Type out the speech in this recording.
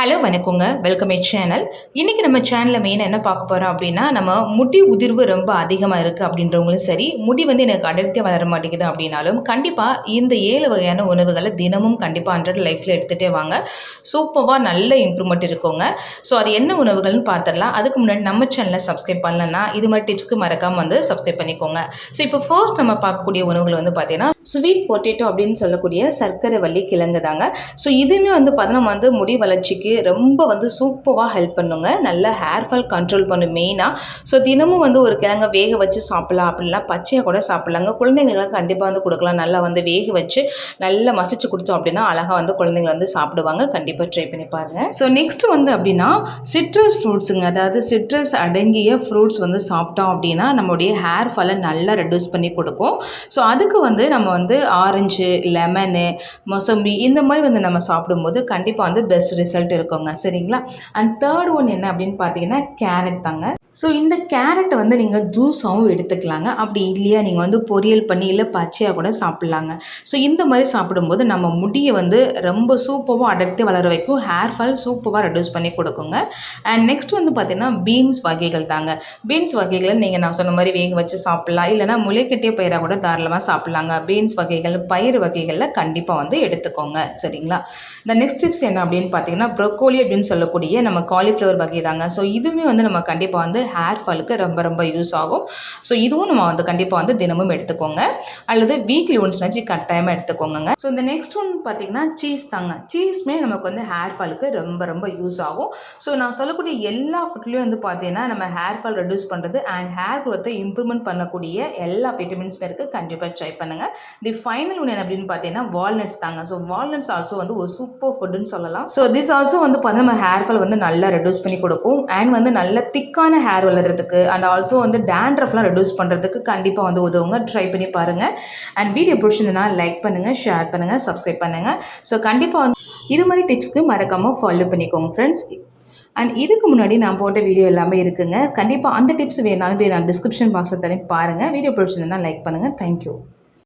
Hello வணக்கங்க. Welcome my channel இன்றைக்கி நம்ம சேனலில் மெயினாக என்ன பார்க்க போகிறோம் அப்படின்னா நம்ம முடி உதிர்வு ரொம்ப அதிகமாக இருக்குது அப்படின்றவங்களும் சரி முடி வந்து எனக்கு அடர்த்தியாக வளர மாட்டேங்குது அப்படின்னாலும் கண்டிப்பாக இந்த ஏழு வகையான உணவுகளை தினமும் கண்டிப்பாக அன்றாட லைஃப்பில் எடுத்துகிட்டே வாங்க. சூப்பராக நல்ல இம்ப்ரூவ்மெண்ட் இருக்குங்க. ஸோ அது என்ன உணவுகள்னு பார்த்துடலாம் அதுக்கு முன்னாடி நம்ம சேனலை சப்ஸ்கிரைப் பண்ணலன்னா இது மாதிரி டிப்ஸ்க்கு மறக்காமல் வந்து சப்ஸ்கிரைப் பண்ணிக்கோங்க. ஸோ இப்போ ஃபர்ஸ்ட் நம்ம பார்க்கக்கூடிய உணவுகள் வந்து பார்த்தீங்கன்னா ஸ்வீட் பொட்டேட்டோ அப்படின்னு சொல்லக்கூடிய சர்க்கரை வள்ளி கிழங்கு தாங்க. ஸோ இதுவுமே வந்து பார்த்தீங்கன்னா வந்து முடி வளர்ச்சிக்கு ரொம்ப வந்து சூப்பராக ஹெல்ப் பண்ணுங்க. நல்ல ஹேர் ஃபால் கண்ட்ரோல் பண்ணும் மெயினாக ஸோ தினமும் வந்து ஒரு கிழங்க வேக வச்சு சாப்பிடலாம் அப்படின்னா பச்சையாக கூட சாப்பிட்லாங்க குழந்தைங்களுக்குலாம் கண்டிப்பாக வந்து கொடுக்கலாம். நல்லா வந்து வேக வச்சு நல்லா மசிச்சு கொடுத்தோம் அப்படின்னா அழகாக வந்து குழந்தைங்க வந்து சாப்பிடுவாங்க. கண்டிப்பாக ட்ரை பண்ணி பாருங்கள் ஸோ நெக்ஸ்ட் வந்து அப்படின்னா சிட்ரஸ் ஃப்ரூட்ஸுங்க அதாவது சிட்ரஸ் அடங்கிய ஃப்ரூட்ஸ் வந்து சாப்பிட்டோம் அப்படின்னா நம்மளுடைய ஹேர் ஃபாலை நல்லா ரெடியூஸ் பண்ணி கொடுக்கும். ஸோ அதுக்கு வந்து நம்ம வந்து ஆரஞ்சு லெமனு மொசம்பி இந்த மாதிரி வந்து நம்ம சாப்பிடும்போது கண்டிப்பாக வந்து பெஸ்ட் ரிசல்ட் இருக்குங்க. சரிங்களா? அண்ட் தேர்ட் ஒன் என்ன அப்படின்னு பார்த்தீங்கன்னா கேரட் தாங்க. ஸோ இந்த கேரட்டை வந்து நீங்கள் ஜூஸாகவும் எடுத்துக்கலாங்க. அப்படி இல்லையா நீங்கள் வந்து பொரியல் பண்ணி இல்லை பச்சையாக கூட சாப்பிட்லாங்க. ஸோ இந்த மாதிரி சாப்பிடும்போது நம்ம முடியை வந்து ரொம்ப சூப்பராக அடர்த்தி வளர வைக்கும். ஹேர் ஃபால் சூப்பராக ரெடியூஸ் பண்ணி கொடுக்குங்க. அண்ட் நெக்ஸ்ட் வந்து பார்த்திங்கன்னா பீன்ஸ் வகைகள் தாங்க. பீன்ஸ் வகைகளை நீங்கள் நான் சொன்ன மாதிரி வேக வச்சு சாப்பிட்லாம். இல்லைனா முளைக்கட்டிய பயிராக கூட தாராளமாக சாப்பிட்லாங்க. பீன்ஸ் வகைகள் பயிர் வகைகளில் கண்டிப்பாக வந்து எடுத்துக்கோங்க. சரிங்களா? இந்த நெக்ஸ்ட் டிப்ஸ் என்ன அப்படின்னு பார்த்தீங்கன்னா ப்ரொக்கோலி அப்படின்னு சொல்லக்கூடிய நம்ம காலிஃப்ளவர் வகை தாங்க. ஸோ இதுவுமே வந்து நம்ம கண்டிப்பாக வந்து ஹேர் ஃபாலுக்கு ரொம்ப ரொம்ப யூஸ் ஆகும். ஸோ இதுவும் நம்ம வந்து கண்டிப்பாக வந்து தினமும் எடுத்துக்கோங்க. அல்லது வீக்லி ஒன்ஸ்னாச்சும் கட்டாயமாக எடுத்துக்கோங்க ஸோ இந்த நெக்ஸ்ட் ஒன் பார்த்தீங்கன்னா சீஸ் தாங்க. சீஸ்மே நமக்கு வந்து ஹேர் ஃபாலுக்கு ரொம்ப ரொம்ப யூஸ் ஆகும். ஸோ நான் சொல்லக்கூடிய எல்லா ஃபுட்லேயும் வந்து பார்த்தீங்கன்னா நம்ம ஹேர் ஃபால் ரெடியூஸ் பண்ணுறது அண்ட் ஹேர் க்ரோத்தை இம்ப்ரூவ்மெண்ட் பண்ணக்கூடிய எல்லா விட்டமின்ஸுமே இருக்குது கண்டிப்பாக ட்ரை பண்ணுங்கள் தி ஃபைனல் ஒன் அப்படின்னு பார்த்தீங்கன்னா வால்நட்ஸ் தாங்க. ஸோ வால்நட்ஸ் ஆல்சோ வந்து ஒரு சூப்பர் ஃபுட்டுன்னு சொல்லலாம். ஸோ திஸ் ஆல்சோ வந்து பார்த்தீங்கன்னா நம்ம ஹேர் ஃபால் வந்து நல்லா ரெடியூஸ் பண்ணி கொடுக்கும். அண்ட் வந்து நல்ல திக்கான ஹேர் வளர்கிறதுக்கு அண்ட் ஆல்சோ வந்து டேண்ட்ரஃப்லாம் ரெடியூஸ் பண்ணுறதுக்கு கண்டிப்பாக வந்து உதவுங்க. ட்ரை பண்ணி பாருங்கள் அண்ட் வீடியோ பிடிச்சிருந்ததுனா லைக் பண்ணுங்கள் ஷேர் பண்ணுங்கள் சப்ஸ்கிரைப் பண்ணுங்கள் ஸோ கண்டிப்பாக வந்து இது மாதிரி டிப்ஸ்க்கு மறக்காமல் ஃபாலோ பண்ணிக்கோங்க ஃப்ரெண்ட்ஸ் அண்ட் இதுக்கு முன்னாடி நான் போட்ட வீடியோ எல்லாமே இருக்குங்க. கண்டிப்பாக அந்த டிப்ஸ் வேணாலும் நான் டிஸ்கிரிப்ஷன் பாக்ஸில் தரேன் பாருங்கள் வீடியோ பிடிச்சிருந்தா லைக் பண்ணுங்கள் தேங்க்யூ